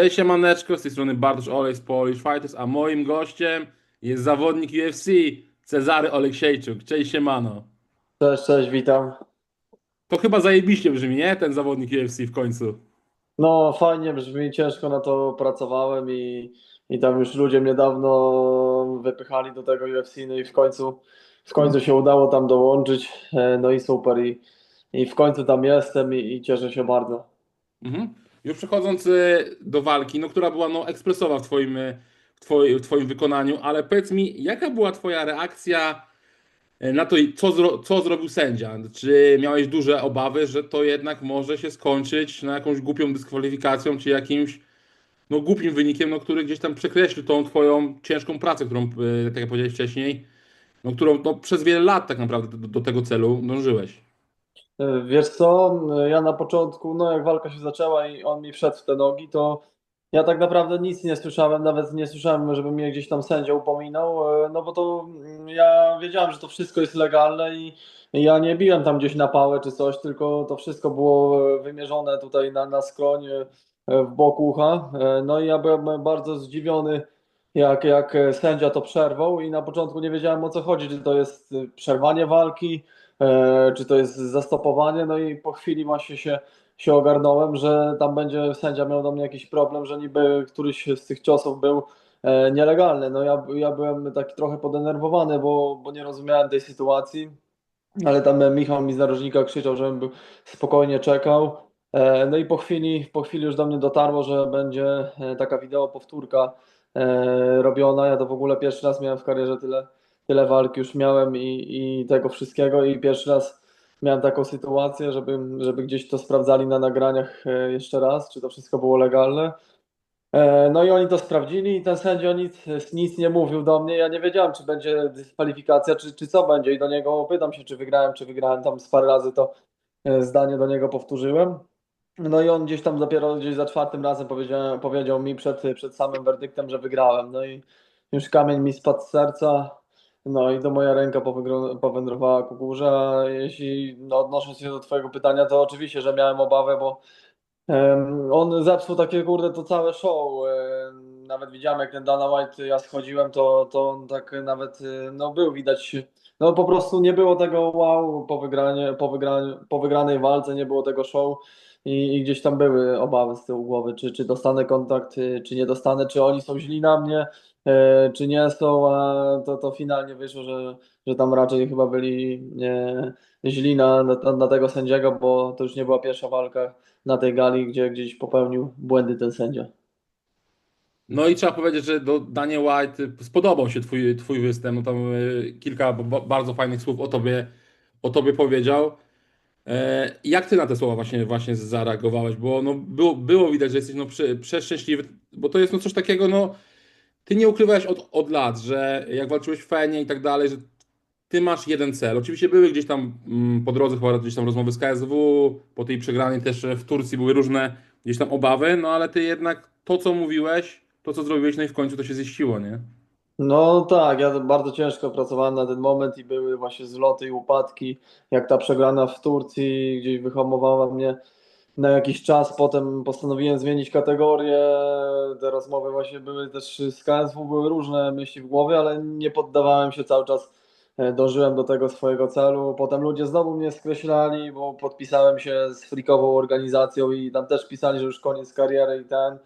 Cześć siemaneczko, z tej strony Bartosz Olej z Polish Fighters, a moim gościem jest zawodnik UFC Cezary Oleksiejczuk. Cześć siemano. Cześć, cześć, witam. To chyba zajebiście brzmi, nie? Ten zawodnik UFC w końcu. No, fajnie brzmi, ciężko na to pracowałem i, i tam już ludzie mnie dawno wypychali do tego UFC, no i w końcu, w końcu się udało tam dołączyć, e, no i super i, i w końcu tam jestem i, i cieszę się bardzo. Mhm. Już przechodząc y, do walki, no która była no, ekspresowa w twoim, y, w, twoi, w twoim wykonaniu, ale powiedz mi, jaka była twoja reakcja y, na to, co, zro, co zrobił sędzia? Czy miałeś duże obawy, że to jednak może się skończyć na jakąś głupią dyskwalifikacją, czy jakimś no, głupim wynikiem, no, który gdzieś tam przekreślił tą twoją ciężką pracę, którą, tak jak powiedziałeś wcześniej, no, którą no, przez wiele lat tak naprawdę do, do tego celu dążyłeś. Wiesz co, ja na początku, no jak walka się zaczęła i on mi wszedł w te nogi, to ja tak naprawdę nic nie słyszałem, nawet nie słyszałem, żeby mnie gdzieś tam sędzia upominał, e, no bo to mm, ja wiedziałem, że to wszystko jest legalne i ja nie biłem tam gdzieś na pałę czy coś, tylko to wszystko było e, wymierzone tutaj na, na e, w bok ucha. No i ja byłem bardzo zdziwiony, jak, jak sędzia to przerwał i na początku nie wiedziałem o co chodzi, czy to jest przerwanie walki, czy to jest zastopowanie, no i po chwili właśnie się, się ogarnąłem, że tam będzie sędzia miał do mnie jakiś problem, że niby któryś z tych ciosów był e, nielegalny. No ja, ja byłem taki trochę podenerwowany, bo, bo nie rozumiałem tej sytuacji, ale tam Michał mi z narożnika krzyczał, żebym był spokojnie czekał. E, No i po chwili, po chwili już do mnie dotarło, że będzie e, taka wideo powtórka e, robiona. Ja to w ogóle pierwszy raz miałem w karierze tyle, tyle walk już miałem i, i tego wszystkiego i pierwszy raz miałem taką sytuację, żeby, żeby gdzieś to sprawdzali na nagraniach e, jeszcze raz, czy to wszystko było legalne. E, No i oni to sprawdzili i ten sędzia nic, nic nie mówił do mnie. Ja nie wiedziałem, czy będzie dyskwalifikacja, czy, czy co będzie. I do niego pytam się, czy wygrałem, czy wygrałem. Tam z parę razy to e, zdanie do niego powtórzyłem. No i on gdzieś tam dopiero gdzieś za czwartym razem powiedział, powiedział mi przed, przed samym werdyktem, że wygrałem. No i już kamień mi spadł z serca. No i do moja ręka powędrowała ku górze. A Jeśli no, odnosząc się do Twojego pytania, to oczywiście, że miałem obawę, bo Em, On zepsuł takie, kurde, to całe show. Nawet widziałem, jak ten Dana White, ja schodziłem, to, to on tak nawet, y, no był widać, no po prostu nie było tego wow po, wygranie, po, wygranie, po wygranej walce, nie było tego show i, i gdzieś tam były obawy z tyłu głowy, czy, czy dostanę kontakt, y, czy nie dostanę, czy oni są źli na mnie, e, czy nie są, a to, to finalnie wyszło, że, że tam raczej chyba byli e, źli na, na, na tego sędziego, bo to już nie była pierwsza walka na tej gali, gdzie gdzieś popełnił błędy ten sędzia. No i trzeba powiedzieć, że do Daniel White spodobał się twój, twój występ. No tam y, kilka bardzo fajnych słów o tobie, o tobie powiedział. E, Jak ty na te słowa właśnie, właśnie zareagowałeś? Bo no, było, było widać, że jesteś no, prze, przeszczęśliwy, bo to jest no, coś takiego, no, ty nie ukrywałeś od, od lat, że jak walczyłeś w Fenie i tak dalej, że ty masz jeden cel. Oczywiście były gdzieś tam mm, po drodze chyba gdzieś tam rozmowy z KSW, po tej przegranej też w Turcji były różne gdzieś tam obawy, no ale ty jednak to, co mówiłeś, to, co zrobiłeś, no i w końcu to się ziściło, nie? No tak, ja bardzo ciężko pracowałem na ten moment i były właśnie zloty i upadki, jak ta przegrana w Turcji gdzieś wyhamowała mnie na jakiś czas, potem postanowiłem zmienić kategorię, te rozmowy właśnie były też z KSW, były różne myśli w głowie, ale nie poddawałem się. Cały czas, e, dążyłem do tego swojego celu, potem ludzie znowu mnie skreślali, bo podpisałem się z frikową organizacją i tam też pisali, że już koniec kariery i ten,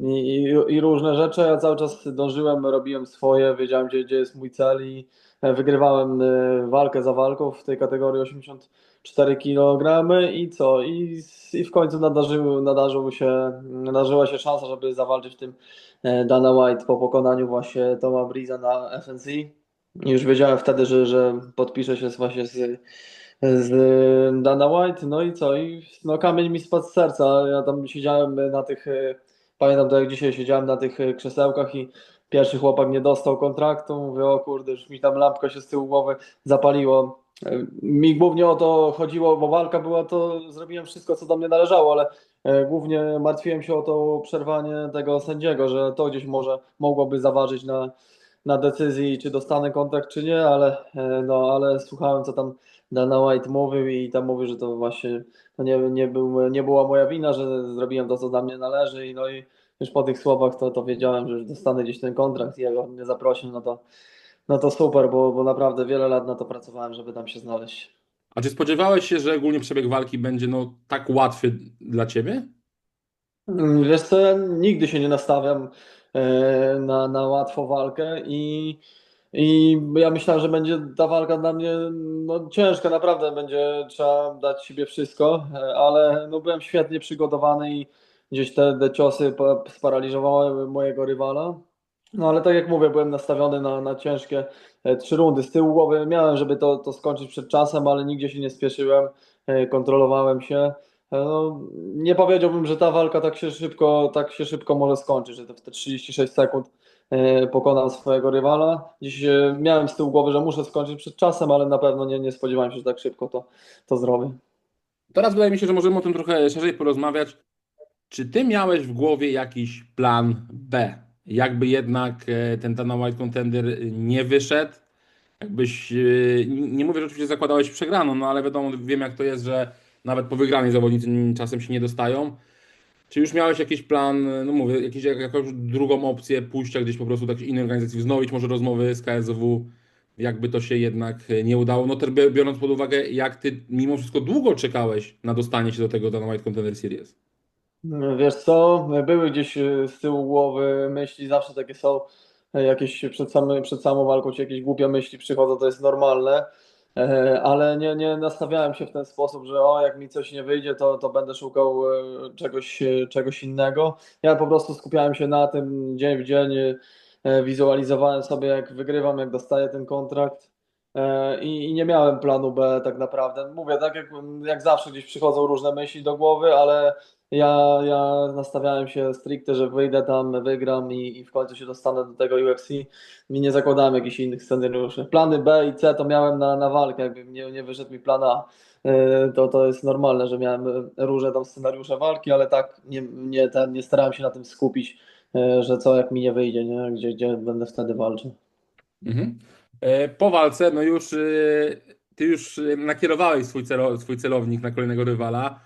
i, i, różne rzeczy. Ja cały czas dążyłem, robiłem swoje, wiedziałem, gdzie, gdzie jest mój cel i e, wygrywałem e, walkę za walką w tej kategorii 84 kg i co? I, i w końcu nadarzył, nadarzył się, nadarzyła się szansa, żeby zawalczyć w tym e, Dana White po pokonaniu właśnie Toma Breeza na FNC. Już wiedziałem wtedy, że, że podpiszę się właśnie z, z Dana White. No i co? I no, kamień mi spadł z serca. Ja tam siedziałem na tych Pamiętam to jak dzisiaj siedziałem na tych e, krzesełkach i pierwszy chłopak nie dostał kontraktu. Mówię, o kurde, już mi tam lampka się z tyłu głowy zapaliło. E, Mi głównie o to chodziło, bo walka była, to zrobiłem wszystko, co do mnie należało, ale e, głównie martwiłem się o to przerwanie tego sędziego, że to gdzieś może mogłoby zaważyć na, na decyzji, czy dostanę kontrakt, czy nie, ale, no, ale słuchałem, co tam Dana White mówił i tam mówił, że to właśnie to nie, nie, był, nie była moja wina, że zrobiłem to, co dla mnie należy i no i już po tych słowach to, to wiedziałem, że dostanę gdzieś ten kontrakt i jak on mnie zaprosił, no to, no to super, bo, bo naprawdę wiele lat na to pracowałem, żeby tam się znaleźć. A czy spodziewałeś się, że ogólnie przebieg walki będzie no, tak łatwy dla ciebie? Mm, Wiesz co, ja nigdy się nie nastawiam e, na, na łatwą walkę i, i ja myślałem, że będzie ta walka dla mnie no, ciężka, naprawdę będzie trzeba dać siebie wszystko, e, ale no, byłem świetnie przygotowany i gdzieś te, te ciosy pa- sparaliżowały mojego rywala. No ale tak jak mówię, byłem nastawiony na, na ciężkie e, trzy rundy. Z tyłu głowy miałem, żeby to, to skończyć przed czasem, ale nigdzie się nie spieszyłem, e, kontrolowałem się. No, nie powiedziałbym, że ta walka tak się szybko, tak się szybko może skończyć, że te 36 sekund pokonam swojego rywala. Dziś e, miałem z tyłu głowy, że muszę skończyć przed czasem, ale na pewno nie, nie spodziewałem się, że tak szybko to, to zrobię. Teraz wydaje mi się, że możemy o tym trochę szerzej porozmawiać. Czy ty miałeś w głowie jakiś plan B? Jakby jednak e, ten Dana White Contender nie wyszedł, jakbyś, e, nie mówię, że oczywiście zakładałeś przegraną, no ale wiadomo, wiem jak to jest, że nawet po wygranej zawodnicy czasem się nie dostają. Czy już miałeś jakiś plan, no mówię, jakiś, jakąś drugą opcję pójścia gdzieś po prostu do jakiejś innej organizacji, wznowić może rozmowy z KSW, jakby to się jednak nie udało? No też biorąc pod uwagę, jak ty mimo wszystko długo czekałeś na dostanie się do tego Dana White Contender Series. Wiesz co, były gdzieś e, z tyłu głowy myśli, zawsze takie są, e, jakieś przed, samy, przed samą walką ci jakieś głupie myśli przychodzą, to jest normalne, ale nie, nie nastawiałem się w ten sposób, że o, jak mi coś nie wyjdzie, to, to będę szukał e, czegoś, e, czegoś innego. Ja po prostu skupiałem się na tym dzień w dzień, e, wizualizowałem sobie, jak wygrywam, jak dostaję ten kontrakt. E, I, nie miałem planu B tak naprawdę. Mówię, tak jak, jak zawsze gdzieś przychodzą różne myśli do głowy, ale ja, ja nastawiałem się stricte, że wyjdę tam, wygram i, i w końcu się dostanę do tego UFC i nie zakładałem jakichś innych scenariuszy. Plany B i C to miałem na, na walkę, jakby nie, nie wyszedł mi plan A. Yy, To, to jest normalne, że miałem różne tam scenariusze walki, ale tak nie, nie, ten, nie starałem się na tym skupić, yy, że co jak mi nie wyjdzie, nie? Gdzie, gdzie będę wtedy walczył. Mhm. E, Po walce, no już e, ty już e, nakierowałeś swój, celo, swój celownik na kolejnego rywala,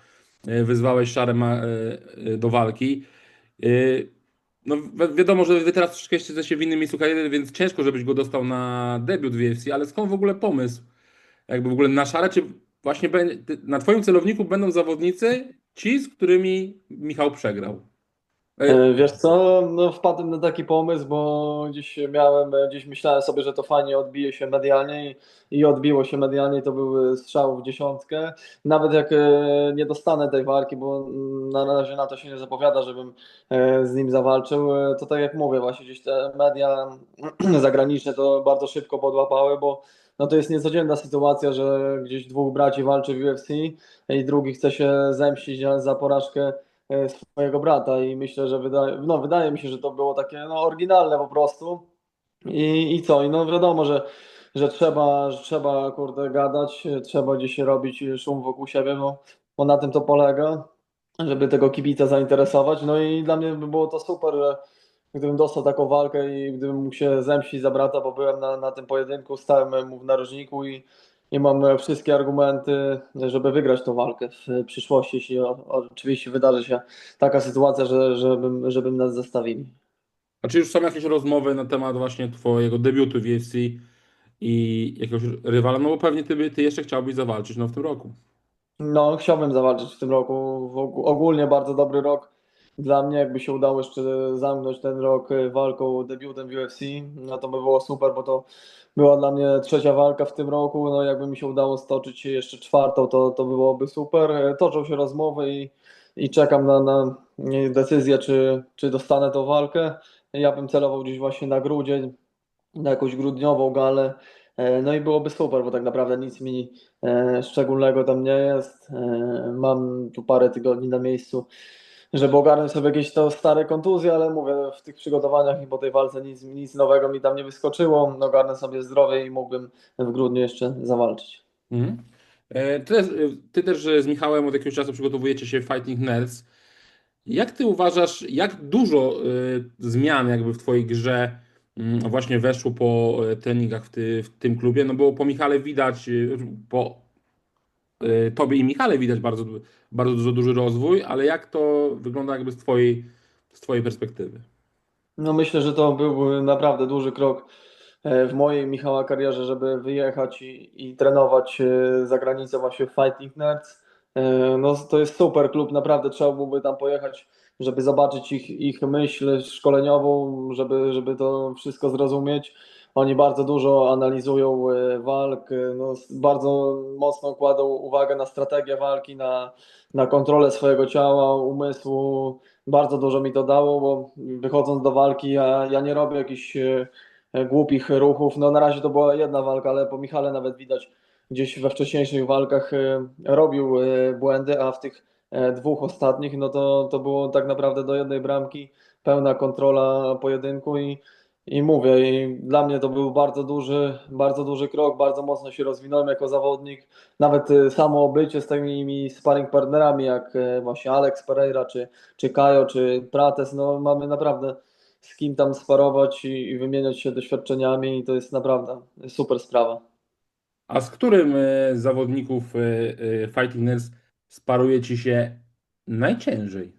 wyzwałeś Szarema e, do walki. No wi- wiadomo, że wy teraz troszeczkę jesteście w innym miejscu kariery, więc ciężko, żebyś go dostał na debiut w UFC, ale skąd w ogóle pomysł? Jakby w ogóle na Szarę, czy właśnie na twoim celowniku będą zawodnicy ci, z którymi Michał przegrał? E, Wiesz co, no wpadłem na taki pomysł, bo gdzieś miałem, gdzieś myślałem sobie, że to fajnie odbije się medialnie i, i odbiło się medialnie, to był strzał w dziesiątkę. Nawet jak e, nie dostanę tej walki, bo na razie na to się nie zapowiada, żebym e, z nim zawalczył, to tak jak mówię, właśnie gdzieś te media zagraniczne to bardzo szybko podłapały, bo no to jest niecodzienna sytuacja, że gdzieś dwóch braci walczy w UFC i drugi chce się zemścić za porażkę swojego brata i myślę, że wydaje, no, wydaje mi się, że to było takie no, oryginalne po prostu. I, i co, i no wiadomo, że, że trzeba, że trzeba kurde gadać, trzeba gdzieś robić szum wokół siebie, bo, bo na tym to polega, żeby tego kibica zainteresować, no i dla mnie by było to super, że gdybym dostał taką walkę i gdybym mógł się zemścić za brata, bo byłem na, na tym pojedynku, stałem mu w narożniku i, i mam wszystkie argumenty, żeby wygrać tą walkę w przyszłości, jeśli oczywiście wydarzy się taka sytuacja, że, żebym, żebym nas zestawili. A czy już są jakieś rozmowy na temat właśnie twojego debiutu w UFC i jakiegoś rywala? No bo pewnie ty, ty jeszcze chciałbyś zawalczyć no, w tym roku. No, chciałbym zawalczyć w tym roku. Ogólnie bardzo dobry rok dla mnie. Jakby się udało jeszcze zamknąć ten rok e, walką, debiutem w UFC, no to by było super, bo to była dla mnie trzecia walka w tym roku. No, jakby mi się udało stoczyć jeszcze czwartą, to, to byłoby super. E, Toczą się rozmowy i, i czekam na, na decyzję, czy, czy dostanę tą walkę. Ja bym celował gdzieś właśnie na grudzień, na jakąś grudniową galę. E, No i byłoby super, bo tak naprawdę nic mi szczególnego tam nie jest. Mam tu parę tygodni na miejscu, żeby ogarnąć sobie jakieś to stare kontuzje, ale mówię, w tych przygotowaniach i po tej walce nic, nic nowego mi tam nie wyskoczyło. Ogarnę sobie zdrowie i mógłbym w grudniu jeszcze zawalczyć. Mhm. E, Ty, też- ty też e, z Michałem od jakiegoś czasu przygotowujecie się Fighting Nerds. Jak ty uważasz, jak dużo e, zmian jakby w twojej grze mm, właśnie weszło po e, treningach w, ty, w tym klubie? No bo po Michale widać, e, po e, tobie i Michale widać bardzo, bardzo dużo, duży rozwój, ale jak to wygląda jakby z twojej, z Twojej perspektywy? No myślę, że to był naprawdę duży krok e, w mojej Michała karierze, żeby wyjechać i, i trenować e, za granicą właśnie w Fighting Nerds. E, No to jest super klub, naprawdę trzeba byłoby tam pojechać, żeby zobaczyć ich, ich myśl szkoleniową, żeby, żeby to wszystko zrozumieć. Oni bardzo dużo analizują e, walk, e, no, bardzo mocno kładą uwagę na strategię walki, na, na kontrolę swojego ciała, umysłu bardzo dużo mi to dało, bo wychodząc do walki, ja, ja nie robię jakichś e, głupich ruchów. No na razie to była jedna walka, ale po Michale nawet widać gdzieś we wcześniejszych walkach robił błędy, a w tych dwóch ostatnich, no to, to było tak naprawdę do jednej bramki, pełna kontrola pojedynku i, i mówię, i dla mnie to był bardzo duży, bardzo duży krok, bardzo mocno się rozwinąłem jako zawodnik. Nawet e, samo bycie z takimi sparring partnerami jak e, właśnie Alex Pereira czy czy Kajo, czy Prates, no mamy naprawdę z kim tam sparować i, i wymieniać się doświadczeniami i to jest naprawdę super sprawa. A z którym e, z zawodników Fighting Nerds sparuje Ci się najciężej?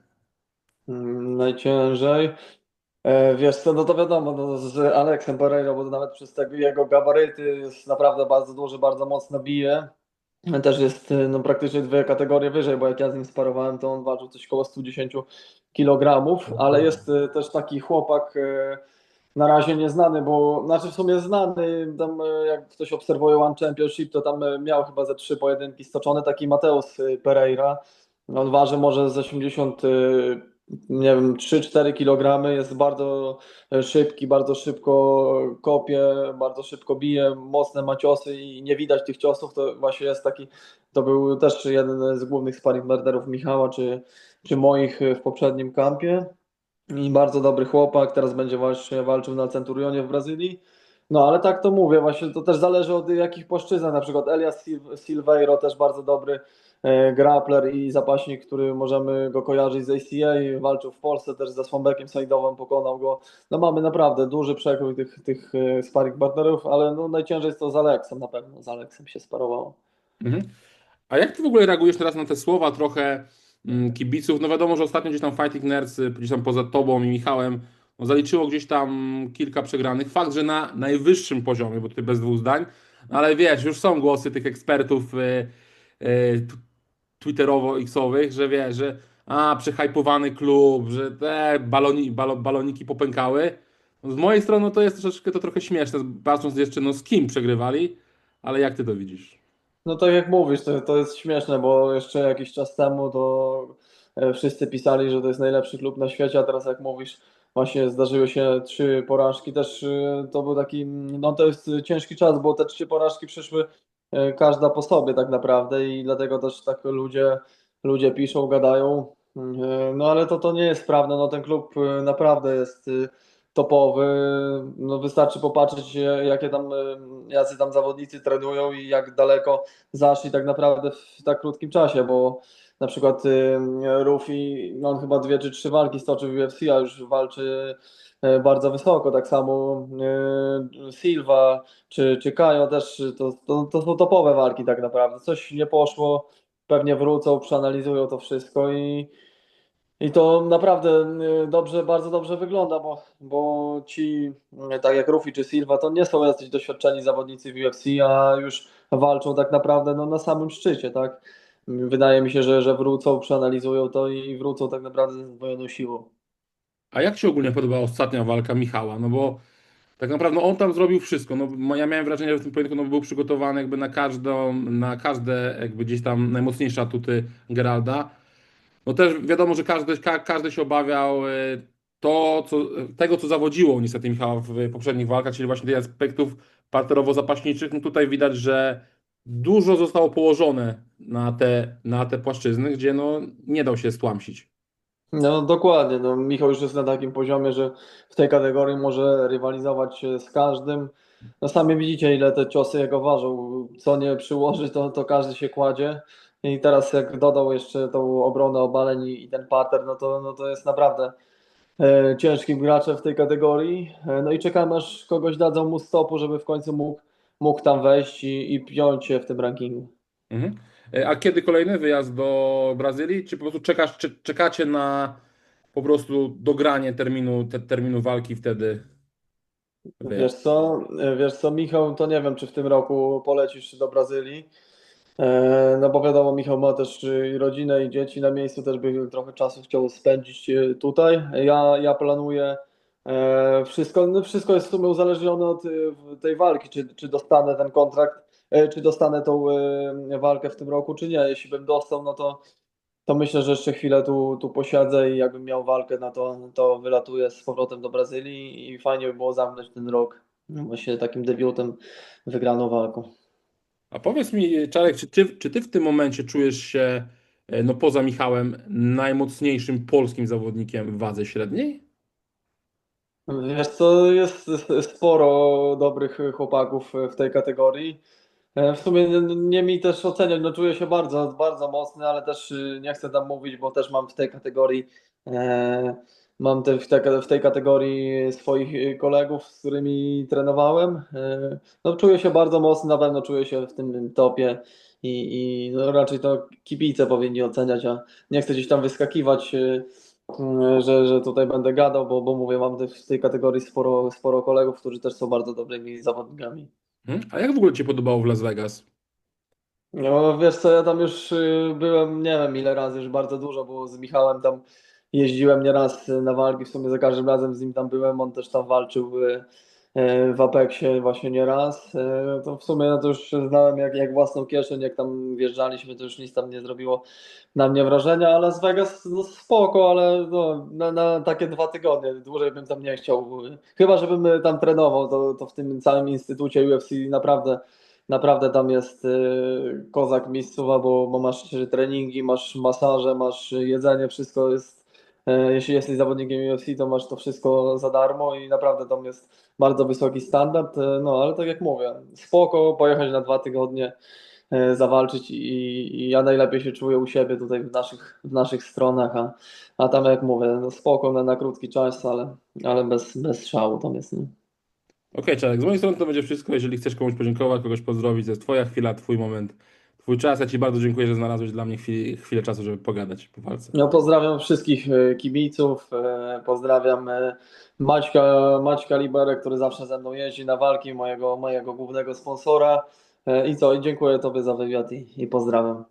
Mm, Najciężej. E, Wiesz co, no to wiadomo, no z Alexem Pereira, bo nawet przez tego jego gabaryty jest naprawdę bardzo duży, bardzo mocno bije. Też jest e, no, praktycznie dwie kategorie wyżej, bo jak ja z nim sparowałem, to on ważył coś koło 110 kg, ale jest e, też taki chłopak na razie nieznany, bo znaczy w sumie znany, tam jak ktoś obserwuje One Championship, to tam miał chyba ze trzy pojedynki stoczone, taki Mateusz Pereira. On waży może z 80, e, nie wiem, 3-4 kg, jest bardzo szybki, bardzo szybko kopie, bardzo szybko bije, mocne ma ciosy i nie widać tych ciosów, to właśnie jest taki, to był też jeden z głównych sparring partnerów Michała, czy, czy moich w poprzednim kampie. I bardzo dobry chłopak, teraz będzie właśnie walczył na Centurionie w Brazylii. No ale tak to mówię, właśnie to też zależy od jakich płaszczyznach, na przykład Elias Sil- Silveiro też bardzo dobry grappler i zapaśnik, który możemy go kojarzyć z ACA, walczył w Polsce też ze Słombekiem Sajdowem, pokonał go. No mamy naprawdę duży przekrój tych, tych e, sparring partnerów, ale no najciężej jest to z Aleksem na pewno, z Aleksem się sparowało. Mhm. A jak ty w ogóle reagujesz teraz na te słowa trochę mm, kibiców? No wiadomo, że ostatnio gdzieś tam Fighting Nerds, y, gdzieś tam poza tobą i Michałem, no zaliczyło gdzieś tam kilka przegranych. Fakt, że na najwyższym poziomie, bo tutaj bez dwóch zdań, no ale wiesz, już są głosy tych ekspertów y, y, twitterowo-xowych, że wiesz, że a, przehypowany klub, że te baloni, balo, baloniki popękały. No, z mojej strony to jest troszeczkę to trochę śmieszne, patrząc jeszcze no z kim przegrywali, ale jak ty to widzisz? No tak jak mówisz, to, to jest śmieszne, bo jeszcze jakiś czas temu to e, wszyscy pisali, że to jest najlepszy klub na świecie, a teraz jak mówisz, właśnie zdarzyły się trzy porażki, też e, to był taki, no to jest ciężki czas, bo te trzy porażki przyszły każda po sobie tak naprawdę i dlatego też tak ludzie, ludzie piszą, gadają, E, no ale to, to nie jest prawda, no ten klub e, naprawdę jest e, topowy. No wystarczy popatrzeć, e, jakie tam, e, jacy tam zawodnicy trenują i jak daleko zaszli tak naprawdę w tak krótkim czasie, bo na przykład y, Rufi, no on chyba dwie czy trzy walki stoczył w UFC, a już walczy e, bardzo wysoko. Tak samo y, Silva czy, czy Kajo też to, to, to są topowe walki tak naprawdę. Coś nie poszło, pewnie wrócą, przeanalizują to wszystko i i to naprawdę y, dobrze, bardzo dobrze wygląda, bo, bo ci, tak jak Rufi czy Silva, to nie są jacyś doświadczeni zawodnicy w UFC, a już walczą tak naprawdę no, na samym szczycie, tak? Wydaje mi się, że, że wrócą, przeanalizują to i wrócą tak naprawdę z zdwojoną siłą. A jak Ci ogólnie podobała ostatnia walka Michała? No bo tak naprawdę no on tam zrobił wszystko. No, ja miałem wrażenie, że w tym pojedynku no, był przygotowany jakby na każdą, na każde jakby gdzieś tam najmocniejsze atuty Geralda. No też wiadomo, że każdy, ka, każdy się obawiał e, to, co, tego, co zawodziło niestety Michała w poprzednich walkach, czyli właśnie tych aspektów parterowo-zapaśniczych. No tutaj widać, że dużo zostało położone na te, na te płaszczyzny, gdzie no, nie dał się stłamsić. No dokładnie, no, Michał już jest na takim poziomie, że w tej kategorii może rywalizować z każdym. No sami widzicie, ile te ciosy jego ważą. Co nie przyłoży, to, to każdy się kładzie. I teraz jak dodał jeszcze tą obronę obaleń i, ten pater, no to, no to jest naprawdę e, ciężkim graczem w tej kategorii. E, no i czekamy, aż kogoś dadzą mu stopu, żeby w końcu mógł, mógł tam wejść i, i piąć się w tym rankingu. Mhm. E, A kiedy kolejny wyjazd do Brazylii? Czy po prostu czekasz, czy, czekacie na, po prostu dogranie terminu, te, terminu walki wtedy. Wiesz co, wiesz co, Michał, to nie wiem, czy w tym roku polecisz do Brazylii. E, No bo wiadomo, Michał ma też y, i rodzinę i dzieci na miejscu, też by trochę czasu chciał spędzić tutaj. Ja, ja planuję e, wszystko, no wszystko jest w sumie uzależnione od w- tej walki, czy, czy dostanę ten kontrakt, e, czy dostanę tą walkę w tym roku, czy nie. Jeśli bym dostał, no to, to myślę, że jeszcze chwilę tu, tu posiedzę i jakbym miał walkę, no to, to wylatuję z powrotem do Brazylii i fajnie by było zamknąć ten rok właśnie takim debiutem, wygraną walką. A powiedz mi, Czarek, czy ty, czy ty w tym momencie czujesz się, e, no poza Michałem, najmocniejszym polskim zawodnikiem w wadze średniej? Wiesz co, jest sporo dobrych chłopaków w tej kategorii. E, W sumie nie, mi też oceniać, no czuję się bardzo, bardzo mocny, ale też y, nie chcę tam mówić, bo też mam w tej kategorii e, mam te, w, te, w tej kategorii swoich kolegów, z którymi trenowałem. E, no czuję się bardzo mocny, na pewno czuję się w tym topie i, i no, raczej to kibice powinni oceniać, a nie chcę gdzieś tam wyskakiwać. y, że, że tutaj będę gadał, bo, bo mówię, mam w tej kategorii sporo, sporo kolegów, którzy też są bardzo dobrymi zawodnikami. Hmm? A jak w ogóle ci podobało w Las Vegas? No, wiesz co, ja tam już y, byłem, nie wiem ile razy, już bardzo dużo, bo z Michałem tam jeździłem nieraz na walki, w sumie za każdym razem z nim tam byłem, on też tam walczył y, w Apexie właśnie nieraz, Y, to w sumie to już znałem jak, jak własną kieszeń, jak tam wjeżdżaliśmy, to już nic tam nie zrobiło na mnie wrażenia, ale Las Vegas no spoko, ale no, na, na takie dwa tygodnie, dłużej bym tam nie chciał, chyba żebym tam trenował, to, to w tym całym instytucie UFC naprawdę Naprawdę tam jest y, kozak miejscowa, bo, bo masz treningi, masz masaże, masz jedzenie, wszystko jest. Y, Jeśli jesteś zawodnikiem UFC, to masz to wszystko za darmo i naprawdę tam jest bardzo wysoki standard. y, No ale tak jak mówię, spoko pojechać na dwa tygodnie, y, zawalczyć i, i ja najlepiej się czuję u siebie tutaj w naszych, w naszych stronach, a, a tam jak mówię, no spoko na, na krótki czas, ale, ale bez, bez szału tam jest. Nie? Okej, Czarek, z mojej strony to będzie wszystko. Jeżeli chcesz komuś podziękować, kogoś pozdrowić, to jest twoja chwila, twój moment, twój czas. Ja ci bardzo dziękuję, że znalazłeś dla mnie chwilę, chwilę czasu, żeby pogadać po walce. No, pozdrawiam wszystkich e, kibiców, e, pozdrawiam e, Maćka, Maćka Liberę, który zawsze ze mną jeździ na walki, mojego, mojego głównego sponsora. I co, i dziękuję Tobie za wywiad i, i pozdrawiam.